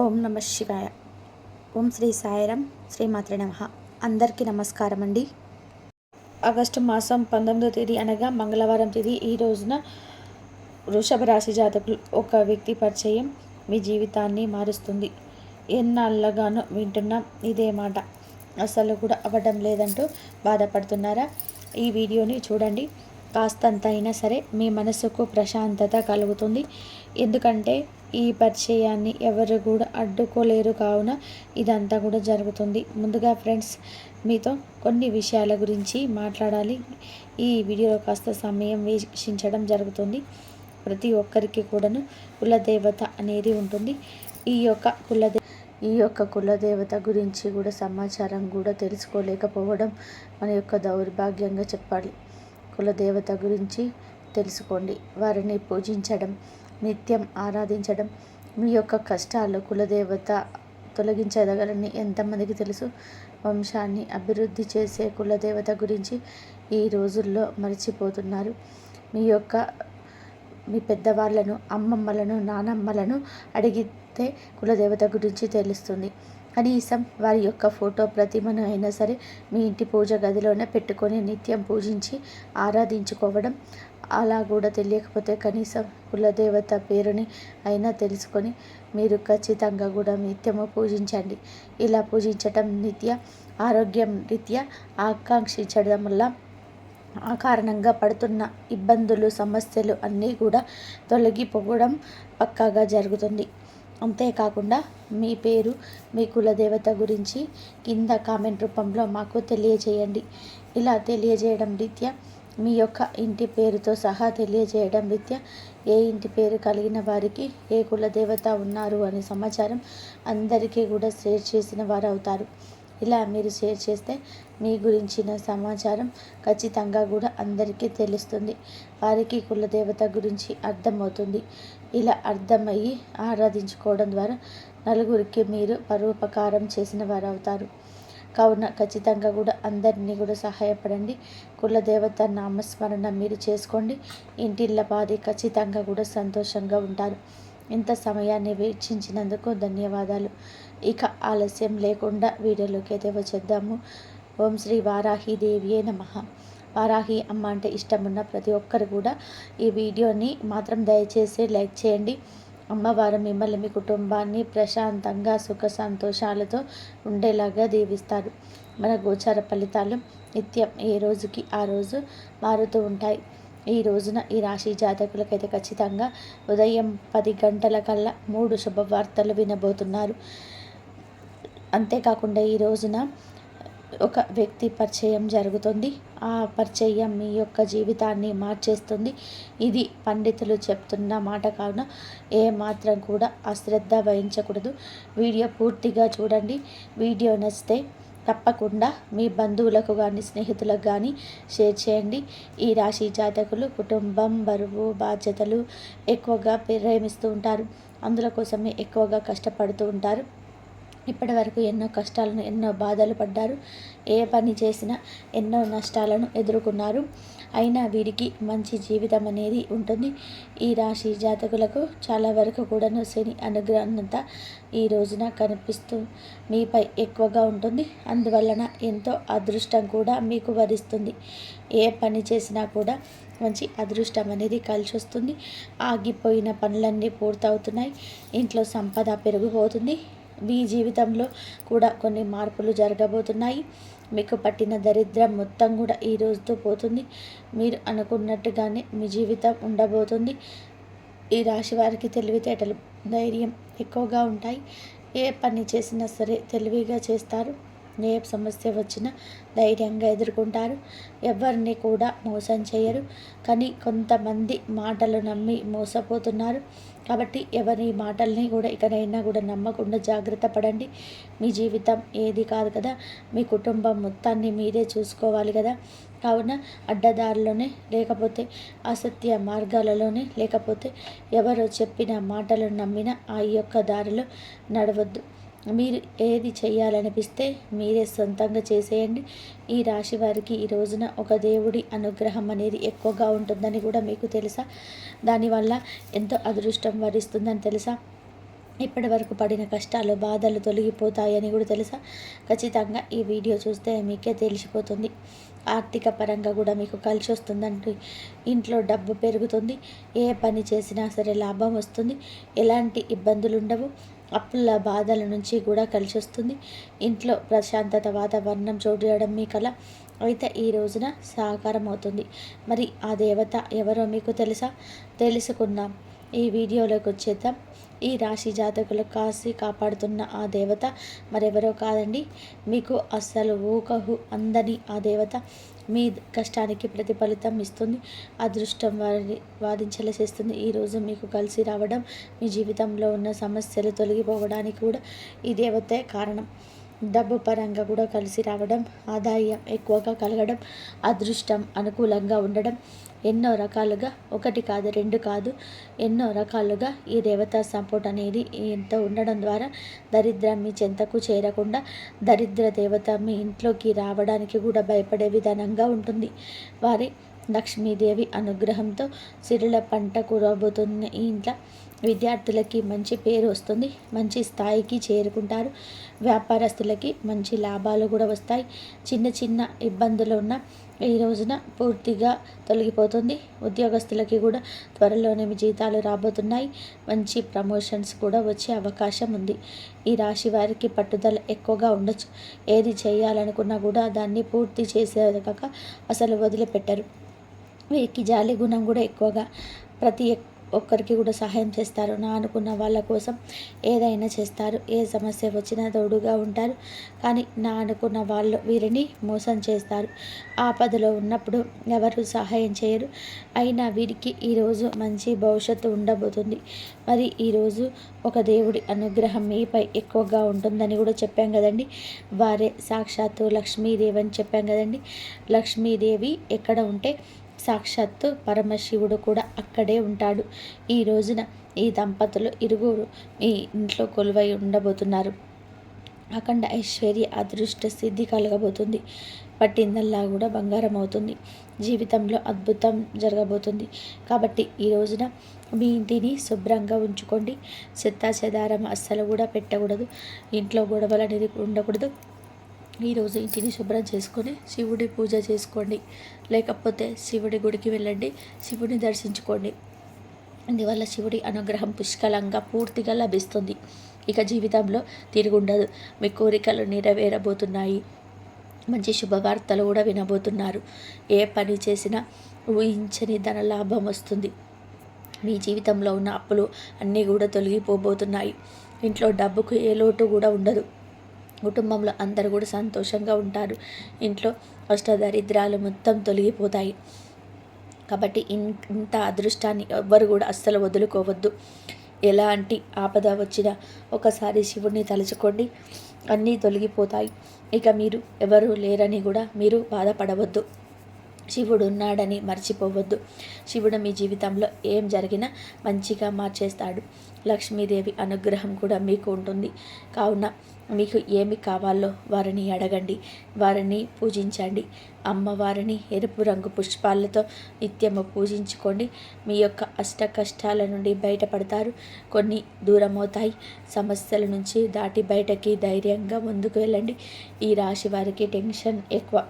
ఓం నమ శివాయ. ఓం శ్రీ సాయిరం శ్రీమాత్రి నమ. అందరికీ నమస్కారం అండి ఆగస్టు మాసం పంతొమ్మిదో తేదీ అనగా మంగళవారం తేదీ ఈ రోజున వృషభ రాశి జాతకులు ఒక వ్యక్తి పరిచయం మీ జీవితాన్ని మారుస్తుంది. ఎన్నాళ్ళగానో వింటున్నాం ఇదే మాట. అసలు కూడా అవ్వడం లేదంటూ బాధపడుతున్నారా? ఈ వీడియోని చూడండి. కాస్తంత అయినా సరే మీ మనసుకు ప్రశాంతత కలుగుతుంది. ఎందుకంటే ఈ పరిచయాన్ని ఎవరు కూడా అడ్డుకోలేరు కావున ఇదంతా కూడా జరుగుతుంది. ముందుగా ఫ్రెండ్స్ మీతో కొన్ని విషయాల గురించి మాట్లాడాలి. ఈ వీడియోలో కాస్త సమయం వీక్షించడం జరుగుతుంది. ప్రతి ఒక్కరికి కూడాను కులదేవత అనేది ఉంటుంది. ఈ యొక్క కులదే ఈ యొక్క కులదేవత గురించి కూడా సమాచారం కూడా తెలుసుకోలేకపోవడం మన యొక్క దౌర్భాగ్యంగా చెప్పాలి. కులదేవత గురించి తెలుసుకోండి. వారిని పూజించడం నిత్యం ఆరాధించడం మీ యొక్క కష్టాలు కులదేవత తొలగించదగలని ఎంతమందికి తెలుసు? వంశాన్ని అభివృద్ధి చేసే కులదేవత గురించి ఈ రోజుల్లో మర్చిపోతున్నారు. మీ యొక్క మీ పెద్దవాళ్ళను అమ్మమ్మలను నానమ్మలను అడిగితే కులదేవత గురించి తెలుస్తుంది. కనీసం వారి యొక్క ఫోటో ప్రతిమను అయినా సరే మీ ఇంటి పూజ గదిలోనే పెట్టుకొని నిత్యం పూజించి ఆరాధించుకోవడం అలా కూడా తెలియకపోతే కనీసం కులదేవత పేరుని అయినా తెలుసుకొని మీరు ఖచ్చితంగా కూడా నిత్యము పూజించండి. ఇలా పూజించటం నిత్య ఆరోగ్యం రీత్యా ఆకాంక్షించడం వల్ల ఆ కారణంగా పడుతున్న ఇబ్బందులు సమస్యలు అన్నీ కూడా తొలగిపోవడం పక్కాగా జరుగుతుంది. అంతేకాకుండా మీ పేరు మీ కులదేవత గురించి కింద కామెంట్ రూపంలో మాకు తెలియజేయండి. ఇలా తెలియజేయడం రీత్యా మీ యొక్క ఇంటి పేరుతో సహా తెలియజేయడం రీత్యా ఏ ఇంటి పేరు కలిగిన వారికి ఏ కులదేవత ఉన్నారు అనే సమాచారం అందరికీ కూడా షేర్ చేసిన వారు అవుతారు. ఇలా మీరు షేర్ చేస్తే మీ గురించిన సమాచారం ఖచ్చితంగా కూడా అందరికీ తెలుస్తుంది. వారికి కులదేవత గురించి అర్థమవుతుంది. ఇలా అర్థమయ్యి ఆరాధించుకోవడం ద్వారా నలుగురికి మీరు పరోపకారం చేసిన వారు అవుతారు కావున ఖచ్చితంగా కూడా అందరినీ కూడా సహాయపడండి. కులదేవత నామస్మరణ మీరు చేసుకోండి. ఇంటిళ్ళ పాది ఖచ్చితంగా కూడా సంతోషంగా ఉంటారు. ఇంత సమయాన్ని వీక్షించినందుకు ధన్యవాదాలు. ఇక ఆలస్యం లేకుండా వీడియోలోకి అయితే వచ్చేద్దాము. ఓం శ్రీ వారాహిదేవియే నమ. వారాహి అమ్మ అంటే ఇష్టమున్న ప్రతి ఒక్కరు కూడా ఈ వీడియోని మాత్రం దయచేసి లైక్ చేయండి. అమ్మవారు మిమ్మల్ని మీ కుటుంబాన్ని ప్రశాంతంగా సుఖ సంతోషాలతో ఉండేలాగా దీవిస్తారు. మన గోచార ఫలితాలు నిత్యం ఏ రోజుకి ఆ రోజు మారుతూ ఉంటాయి. ఈ రోజున ఈ రాశి జాతకులకైతే ఖచ్చితంగా ఉదయం పది గంటల కల్లా మూడు శుభవార్తలు వినబోతున్నారు. అంతేకాకుండా ఈ రోజున ఒక వ్యక్తి పరిచయం జరుగుతుంది. ఆ పరిచయం మీ యొక్క జీవితాన్ని మార్చేస్తుంది. ఇది పండితులు చెప్తున్న మాట కావున ఏ మాత్రం కూడా అశ్రద్ధ వహించకూడదు. వీడియో పూర్తిగా చూడండి. వీడియో నచ్చితే తప్పకుండా మీ బంధువులకు కానీ స్నేహితులకు కానీ షేర్ చేయండి. ఈ రాశి జాతకులు కుటుంబం బరువు బాధ్యతలు ఎక్కువగా ప్రేమిస్తూ ఉంటారు. అందులో కోసమే ఎక్కువగా కష్టపడుతూ ఉంటారు. ఇప్పటి వరకు ఎన్నో కష్టాలను ఎన్నో బాధలు పడ్డారు. ఏ పని చేసినా ఎన్నో నష్టాలను ఎదుర్కొన్నారు. అయినా వీరికి మంచి జీవితం అనేది ఉంటుంది. ఈ రాశి జాతకులకు చాలా వరకు కూడాను శని అనుగ్రహంత ఈ రోజున కనిపిస్తూ మీపై ఎక్కువగా ఉంటుంది. అందువలన ఎంతో అదృష్టం కూడా మీకు వరిస్తుంది. ఏ పని చేసినా కూడా మంచి అదృష్టం అనేది కలిసి వస్తుంది ఆగిపోయిన పనులన్నీ పూర్తవుతున్నాయి. ఇంట్లో సంపద పెరిగిపోతుంది. మీ జీవితంలో కూడా కొన్ని మార్పులు జరగబోతున్నాయి. మీకు పట్టిన దరిద్రం మొత్తం కూడా ఈ రోజుతో పోతుంది. మీరు అనుకున్నట్టుగానే మీ జీవితం ఉండబోతుంది. ఈ రాశి వారికి తెలివితేటలు ధైర్యం ఎక్కువగా ఉంటాయి. ఏ పని చేసినా సరే తెలివిగా చేస్తారు. ఏ సమస్య వచ్చినా ధైర్యంగా ఎదుర్కొంటారు. ఎవరిని కూడా మోసం చేయరు. కానీ కొంతమంది మాటలు నమ్మి మోసపోతున్నారు. కాబట్టి ఎవరి మాటల్ని కూడా ఇకనైనా కూడా నమ్మకుండా జాగ్రత్త పడండి. మీ జీవితం ఏది కాదు కదా? మీ కుటుంబం మొత్తాన్ని మీరే చూసుకోవాలి కదా? కావున అడ్డదారిలోనే లేకపోతే అసత్య మార్గాలలోనే లేకపోతే ఎవరు చెప్పిన మాటలు నమ్మిన ఆ యొక్క దారిలో నడవద్దు. మీరు ఏది చేయాలనిపిస్తే మీరే సొంతంగా చేసేయండి. ఈ రాశి వారికి ఈ రోజున ఒక దేవుడి అనుగ్రహం అనేది ఎక్కువగా ఉంటుందని కూడా మీకు తెలుసా? దానివల్ల ఎంతో అదృష్టం వరిస్తుందని తెలుసా? ఇప్పటి వరకు పడిన కష్టాలు బాధలు తొలగిపోతాయని కూడా తెలుసా? ఖచ్చితంగా ఈ వీడియో చూస్తే మీకే తెలిసిపోతుంది. ఆర్థిక పరంగా కూడా మీకు కలిసి వస్తుందంటే ఇంట్లో డబ్బు పెరుగుతుంది. ఏ పని చేసినా సరే లాభం వస్తుంది. ఎలాంటి ఇబ్బందులు ఉండవు అప్పుల బాధల నుంచి కూడా కలిసి వస్తుంది ఇంట్లో ప్రశాంతత వాతావరణం చోటు చేయడం మీ కళ అయితే ఈ రోజున సహకారం అవుతుంది మరి ఆ దేవత ఎవరో మీకు తెలుసా? తెలుసుకుందాం. ఈ వీడియోలోకి వచ్చేద్దాం. ఈ రాశి జాతకులు కాసి కాపాడుతున్న ఆ దేవత మరెవరో కాదండి. మీకు అస్సలు ఊకహు అందని ఆ దేవత మీ కష్టానికి ప్రతిఫలితం ఇస్తుంది. అదృష్టం వారిని వాదించేలా చేస్తుంది. ఈరోజు మీకు కలిసి రావడం మీ జీవితంలో ఉన్న సమస్యలు తొలగిపోవడానికి కూడా ఈ దేవతే కారణం. డబ్బు పరంగా కూడా కలిసి రావడం ఆదాయం ఎక్కువగా కలగడం అదృష్టం అనుకూలంగా ఉండడం ఎన్నో రకాలుగా ఒకటి కాదు రెండు కాదు ఎన్నో రకాలుగా ఈ దేవతా సపోర్ట్ అనేది ఎంతో ఉండడం ద్వారా దరిద్రం మీ చెంతకు చేరకుండా దరిద్ర దేవత మీ ఇంట్లోకి రావడానికి కూడా భయపడే విధానంగా ఉంటుంది. వారి లక్ష్మీదేవి అనుగ్రహంతో సిరుల పంట కురబోతున్న ఈ ఇంట్లో విద్యార్థులకి మంచి పేరు వస్తుంది. మంచి స్థాయికి చేరుకుంటారు. వ్యాపారస్తులకి మంచి లాభాలు కూడా వస్తాయి. చిన్న చిన్న ఇబ్బందులు ఉన్న ఈ రోజున పూర్తిగా తొలగిపోతుంది. ఉద్యోగస్తులకి కూడా త్వరలోనే జీతాలు రాబోతున్నాయి. మంచి ప్రమోషన్స్ కూడా వచ్చే అవకాశం ఉంది. ఈ రాశి వారికి పట్టుదల ఎక్కువగా ఉండొచ్చు. ఏది చేయాలనుకున్నా కూడా దాన్ని పూర్తి చేసేదాకా అసలు వదిలిపెట్టరు. వీరికి జాలి గుణం కూడా ఎక్కువగా. ప్రతి ఒక్కరికి కూడా సహాయం చేస్తారు. నా అనుకున్న వాళ్ళ కోసం ఏదైనా చేస్తారు. ఏ సమస్య వచ్చినా తోడుగా ఉంటారు. కానీ నా అనుకున్న వాళ్ళు వీరిని మోసం చేస్తారు. ఆపదలో ఉన్నప్పుడు ఎవరు సహాయం చేయరు. అయినా వీరికి ఈరోజు మంచి భవిష్యత్తు ఉండబోతుంది. మరి ఈరోజు ఒక దేవుడి అనుగ్రహం మీపై ఎక్కువగా ఉంటుందని కూడా చెప్పాం కదండి. వారే సాక్షాత్తు లక్ష్మీదేవి అని చెప్పాం కదండి. లక్ష్మీదేవి ఎక్కడ ఉంటే సాక్షాత్తు పరమశివుడు కూడా అక్కడే ఉంటాడు. ఈ రోజున ఈ దంపతులు ఇరుగురు మీ ఇంట్లో కొలువై ఉండబోతున్నారు. అఖండ ఐశ్వర్య అదృష్ట సిద్ధి కలగబోతుంది. పట్టిందల్లా కూడా బంగారం అవుతుంది జీవితంలో అద్భుతం జరగబోతుంది. కాబట్టి ఈ రోజున మీ ఇంటిని శుభ్రంగా ఉంచుకోండి. చెత్త చెదారం అస్సలు కూడా పెట్టకూడదు. ఇంట్లో గొడవలు అనేది ఉండకూడదు. ఈరోజు ఇంటిని శుభ్రం చేసుకొని శివుడి పూజ చేసుకోండి. లేకపోతే శివుడి గుడికి వెళ్ళండి శివుడిని దర్శించుకోండి. అందువల్ల శివుడి అనుగ్రహం పుష్కలంగా పూర్తిగా లభిస్తుంది. ఇక జీవితంలో తిరుగుండదు మీ కోరికలు నెరవేరబోతున్నాయి. మంచి శుభవార్తలు కూడా వినబోతున్నారు. ఏ పని చేసినా ఊహించని ధన లాభం వస్తుంది. మీ జీవితంలో ఉన్న అప్పులు అన్నీ కూడా తొలగిపోబోతున్నాయి. ఇంట్లో డబ్బుకు ఏ లోటు కూడా ఉండదు. కుటుంబంలో అందరూ కూడా సంతోషంగా ఉంటారు. ఇంట్లో అష్టదరిద్రాలు మొత్తం తొలగిపోతాయి. కాబట్టి ఇంత అదృష్టాన్ని ఎవ్వరు కూడా అస్సలు వదులుకోవద్దు. ఎలాంటి ఆపద వచ్చినా ఒకసారి శివుడిని తలుచుకోండి అన్నీ తొలగిపోతాయి. ఇక మీరు ఎవరు లేరని కూడా మీరు బాధపడవద్దు. శివుడు ఉన్నాడని మర్చిపోవద్దు. శివుడు మీ జీవితంలో ఏం జరిగినా మంచిగా మార్చేస్తాడు. లక్ష్మీదేవి అనుగ్రహం కూడా మీకు ఉంటుంది. కావున మీకు ఏమి కావాలో వారిని అడగండి. వారిని పూజించండి. అమ్మవారిని ఎరుపు రంగు పుష్పాలతో నిత్యము పూజించుకోండి. మీ యొక్క అష్ట కష్టాల నుండి బయటపడతారు. కొన్ని దూరమవుతాయి. సమస్యల నుంచి దాటి బయటకి ధైర్యంగా ముందుకు వెళ్ళండి. ఈ రాశి వారికి టెన్షన్ ఎక్కువ.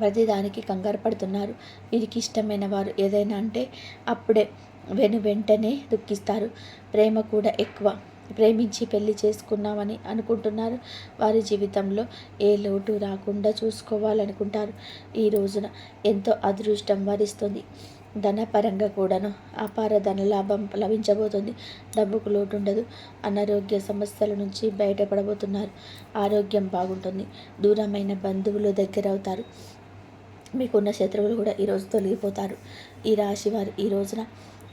ప్రతిదానికి కంగారు పడుతున్నారు. వీరికి ఇష్టమైన వారు ఏదైనా అంటే అప్పుడే వెను వెంటనే దుఃఖిస్తారు. ప్రేమ కూడా ఎక్కువ. ప్రేమించి పెళ్ళి చేసుకున్నామని అనుకుంటున్నారు. వారి జీవితంలో ఏ లోటు రాకుండా చూసుకోవాలనుకుంటారు. ఈ రోజున ఎంతో అదృష్టం వరిస్తుంది. ధనపరంగా కూడాను అపార ధన లాభం లభించబోతుంది. డబ్బుకు లోటు ఉండదు అనారోగ్య సమస్యల నుంచి బయటపడబోతున్నారు. ఆరోగ్యం బాగుంటుంది. దూరమైన బంధువులు దగ్గర అవుతారు మీకున్న శత్రువులు కూడా ఈరోజు తొలగిపోతారు. ఈ రాశి వారు ఈ రోజున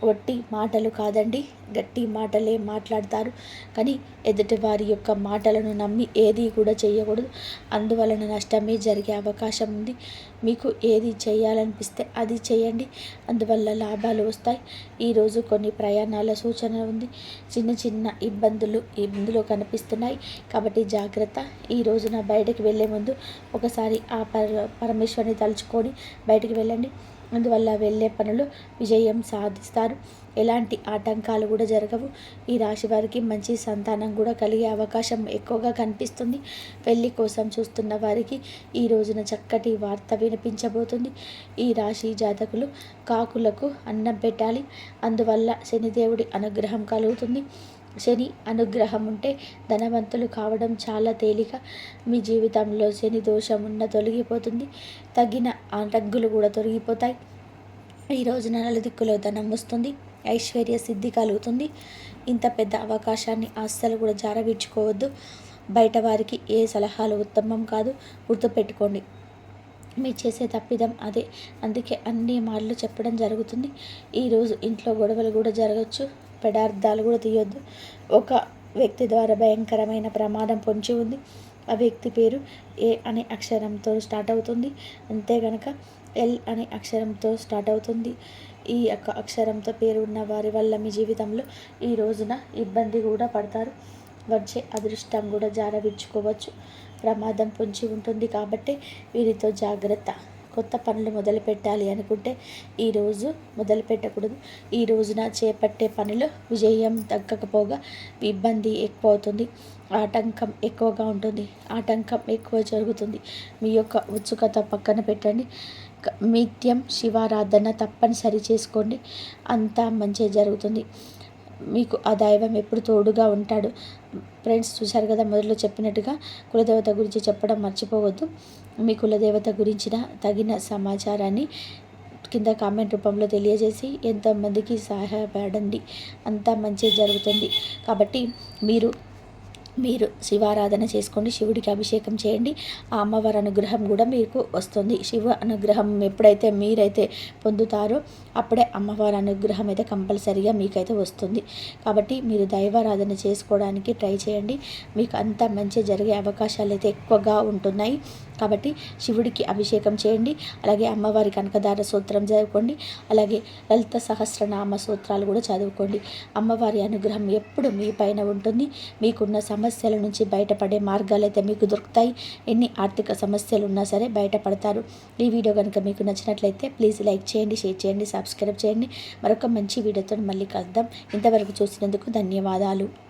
వట్టి మాటలు కాదండి. గట్టి మాటలే మాట్లాడతారు. కానీ ఎదుటి వారి యొక్క మాటలను నమ్మి ఏది కూడా చేయకూడదు. అందువలన నష్టమే జరిగే అవకాశం ఉంది. మీకు ఏది చేయాలనిపిస్తే అది చేయండి. అందువల్ల లాభాలు వస్తాయి. ఈరోజు కొన్ని ప్రయాణాల సూచన ఉంది. చిన్న చిన్న ఇబ్బందులు ఇబ్బందులు కనిపిస్తున్నాయి. కాబట్టి జాగ్రత్త. ఈ రోజున బయటకు వెళ్ళే ముందు ఒకసారి ఆ పర పరమేశ్వరిని తలుచుకొని బయటికి వెళ్ళండి. అందువల్ల వెళ్ళే పనులు విజయం సాధిస్తారు. ఎలాంటి ఆటంకాలు కూడా జరగవు. ఈ రాశి వారికి మంచి సంతానం కూడా కలిగే అవకాశం ఎక్కువగా కనిపిస్తుంది. పెళ్ళి కోసం చూస్తున్న వారికి ఈ రోజున చక్కటి వార్త వినిపించబోతుంది. ఈ రాశి జాతకులు కాకులకు అన్నం పెట్టాలి. అందువల్ల శనిదేవుడి అనుగ్రహం కలుగుతుంది. శని అనుగ్రహం ఉంటే ధనవంతులు కావడం చాలా తేలిక. మీ జీవితంలో శని దోషం ఉన్న తొలగిపోతుంది. తగిన ఆటగ్గులు కూడా తొలగిపోతాయి. ఈ రోజున నలుదిక్కులో ధనం వస్తుంది. ఐశ్వర్య సిద్ధి కలుగుతుంది. ఇంత పెద్ద అవకాశాన్ని అస్సలు కూడా జారవిడ్చుకోవద్దు బయట వారికి ఏ సలహాలు ఉత్తమం కాదు. గుర్తుపెట్టుకోండి. మీరు చేసే తప్పిదం అదే. అందుకే అన్ని మాటలు చెప్పడం జరుగుతుంది. ఈరోజు ఇంట్లో గొడవలు కూడా జరగచ్చు. పదార్థాలు కూడా తీయొద్దు. ఒక వ్యక్తి ద్వారా భయంకరమైన ప్రమాదం పొంచి ఉంది. ఆ వ్యక్తి పేరు ఏ అనే అక్షరంతో స్టార్ట్ అవుతుంది. అంతే కనుక ఎల్ అనే అక్షరంతో స్టార్ట్ అవుతుంది. ఈ యొక్క అక్షరంతో పేరు ఉన్న వారి వల్ల మీ జీవితంలో ఈ రోజున ఇబ్బంది కూడా పడతారు. వచ్చే అదృష్టం కూడా జారవించుకోవచ్చు ప్రమాదం పొంచి ఉంటుంది కాబట్టి వీరితో జాగ్రత్త. కొత్త పనులు మొదలు పెట్టాలి అనుకుంటే ఈరోజు మొదలు పెట్టకూడదు ఈ రోజున చేపట్టే పనిలో విజయం తగ్గకపోగా ఇబ్బంది ఎక్కువ అవుతుంది ఆటంకం ఎక్కువగా ఉంటుంది. ఆటంకం ఎక్కువ జరుగుతుంది. మీ యొక్క ఉత్సుకత పక్కన పెట్టండి. నిత్యం శివారాధన తప్పనిసరి చేసుకోండి. అంతా మంచిగా జరుగుతుంది. మీకు ఆ దైవం ఎప్పుడు తోడుగా ఉంటాడు. ఫ్రెండ్స్ చూశారు కదా మొదట్లో చెప్పినట్టుగా కులదేవత గురించి చెప్పడం మర్చిపోవద్దు. మీ కులదేవత గురించిన తగిన సమాచారాన్ని కింద కామెంట్ రూపంలో తెలియజేసి ఎంతమందికి సహాయపడండి. అంతా మంచి జరుగుతుంది. కాబట్టి మీరు మీరు శివారాధన చేసుకోండి. శివుడికి అభిషేకం చేయండి. ఆ అమ్మవారి అనుగ్రహం కూడా మీకు వస్తుంది. శివ అనుగ్రహం ఎప్పుడైతే మీరైతే పొందుతారో అప్పుడే అమ్మవారి అనుగ్రహం అయితే కంపల్సరీగా మీకైతే వస్తుంది. కాబట్టి మీరు దైవారాధన చేసుకోవడానికి ట్రై చేయండి. మీకు అంత మంచి జరిగే అవకాశాలు అయితే ఎక్కువగా ఉంటున్నాయి. కాబట్టి శివుడికి అభిషేకం చేయండి. అలాగే అమ్మవారి కనకదార సూత్రం చదువుకోండి. అలాగే లలిత సహస్రనామ సూత్రాలు కూడా చదువుకోండి. అమ్మవారి అనుగ్రహం ఎప్పుడు మీ పైన ఉంటుంది. మీకున్న సమస్యల నుంచి బయటపడే మార్గాలు అయితే మీకు దొరుకుతాయి. ఎన్ని ఆర్థిక సమస్యలు ఉన్నా సరే బయటపడతారు. ఈ వీడియో కనుక మీకు నచ్చినట్లయితే ప్లీజ్ లైక్ చేయండి షేర్ చేయండి సబ్స్క్రైబ్ చేయండి. మరొక మంచి వీడియోతో మళ్ళీ కలుద్దాం. ఇంతవరకు చూసినందుకు ధన్యవాదాలు.